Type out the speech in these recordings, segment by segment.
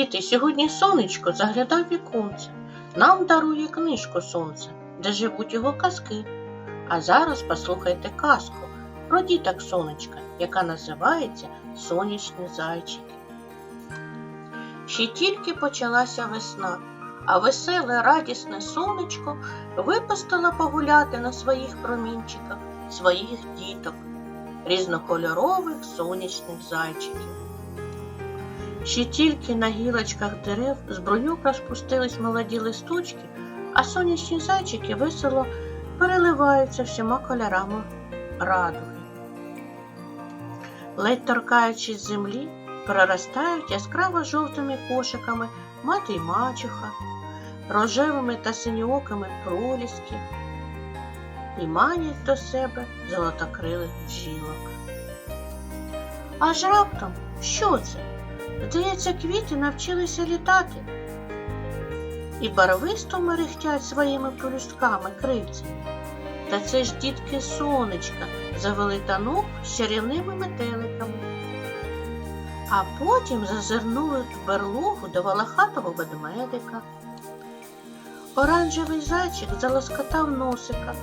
Діти, сьогодні сонечко заглядав віконце. Нам дарує книжку сонце, де живуть його казки. А зараз послухайте казку про діток сонечка, яка називається Сонячні зайчики. Ще тільки почалася весна, а веселе радісне сонечко випустило погуляти на своїх промінчиках своїх діток, різнокольорових сонячних зайчиків. Ще тільки на гілочках дерев з бруньок розпустились молоді листочки, а сонячні зайчики весело переливаються всіма кольорами радуги. Ледь торкаючись землі, проростають яскраво жовтими кошиками мати й мачуха, рожевими та синьоокими проліски і манять до себе золотокрилих бджілок. Аж раптом що це? Здається, квіти навчилися літати і барвисто мерехтять своїми полюстками крильцями. Та це ж дітки сонечка завели танок з чарівними метеликами. А потім зазирнули в берлогу до волохатого ведмедика. Оранжевий зайчик залоскотав носика.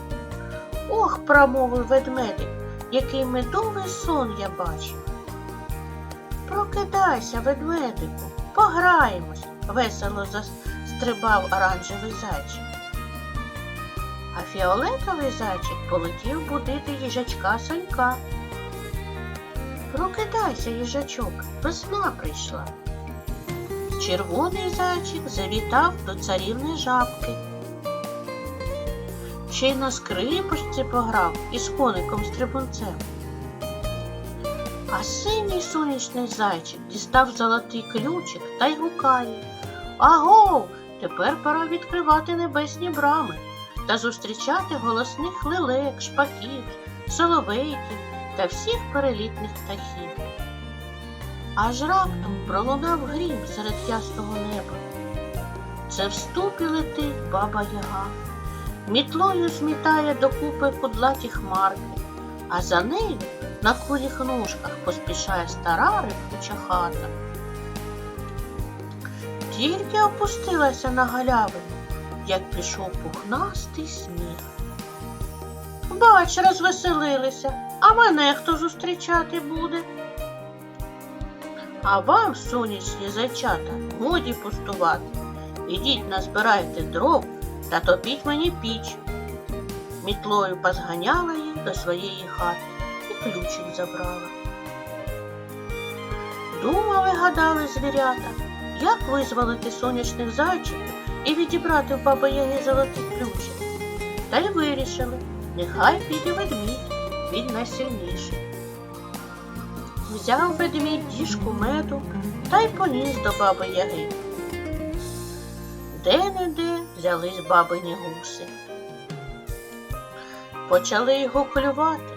Ох, промовив ведмедик, який медовий сон я бачив. Прокидайся, ведмедику, пограємось, весело застрибав оранжевий зайчик. А фіолетовий зайчик полетів будити їжачка Санька. Прокидайся, їжачок, весна прийшла. Червоний зайчик завітав до царівни жабки. Ще й на скрипочці пограв із коником стрибунцем. А синій сонячний зайчик дістав золотий ключик та й гукає. Агов, тепер пора відкривати небесні брами та зустрічати голосних лелек, шпаків, соловейків та всіх перелітних птахів. Аж раптом пролунав грім серед ясного неба. Це в ступі летить баба Яга, мітлою змітає докупи кудлаті хмарки, а за нею на куріх ножках поспішає стара рипуча хата. Тільки опустилася на галявину, як пішов пухнастий сніг. Бач, розвеселилися, а мене хто зустрічати буде? А вам, сонячні зайчата, годі пустувати. Ідіть назбирайте дров та топіть мені піч. Мітлою позганяла їх до своєї хати ключик забрала. Думали, гадали звірята, як визволити сонячних зайчиків і відібрати в баби Яги золотий ключик. Та й вирішили, нехай піде ведмідь, він найсильніший. Взяв ведмідь діжку меду та й поніс до баби Яги. Де-не-де взялись бабині гуси. Почали його клювати.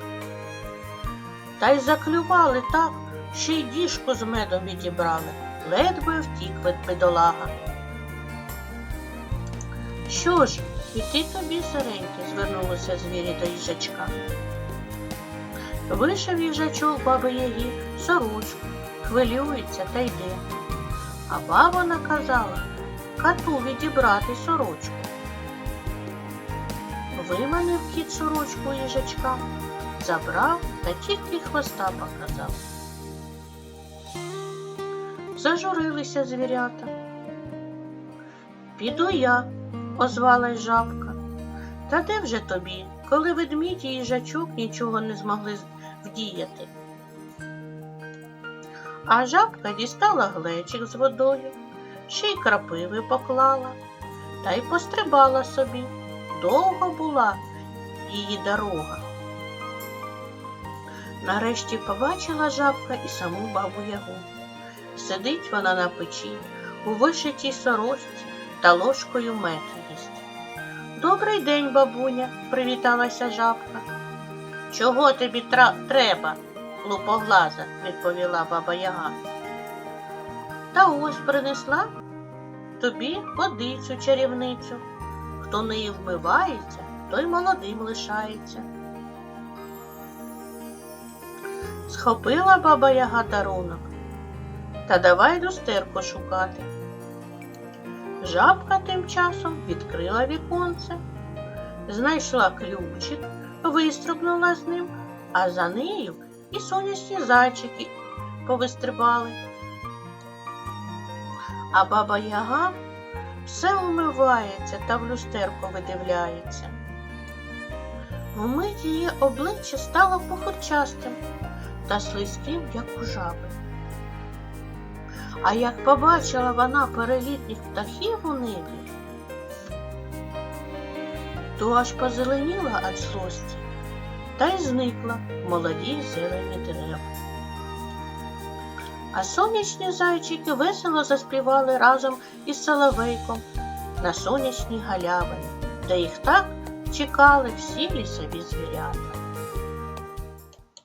Та й заклювали так, що й діжку з медом відібрали, ледве втік від бедолага. Що ж, іти тобі, сиреньки, звернулися звірі до їжачка. Вийшов їжачок баби Ягі сорочку, хвилюється та йде. А баба наказала коту відібрати сорочку. Виманив кіт сорочку їжачка, забрав та тільки хвоста показав. Зажурилися звірята. Піду я, озвалась жабка. Та де вже тобі, коли ведмідь і їжачок нічого не змогли вдіяти? А жабка дістала глечик з водою, ще й крапиви поклала, та й пострибала собі. Довго була її дорога. Нарешті побачила жабка і саму бабу Ягу. Сидить вона на печі, у вишитій сорочці та ложкою мед їсть. Добрий день, бабуня, привіталася жабка. Чого тобі треба? лупоглаза, відповіла баба Яга. Та ось принесла тобі водицю чарівницю. Хто нею вмивається, той молодим лишається. Схопила баба Яга дарунок та давай люстерко шукати. Жабка тим часом відкрила віконце, знайшла ключик, вистрибнула з ним, а за нею і сонячні зайчики повистрибали. А баба Яга все умивається та в люстерко видивляється. Вмить її обличчя стало похорчастим та слизьким, як у жаби. А як побачила вона перелітніх птахів у небі, то аж позеленіла від злості та й зникла в молоді зелені дерева. А сонячні зайчики весело заспівали разом із соловейком на сонячній галявині, де їх так чекали всі лісові звірята.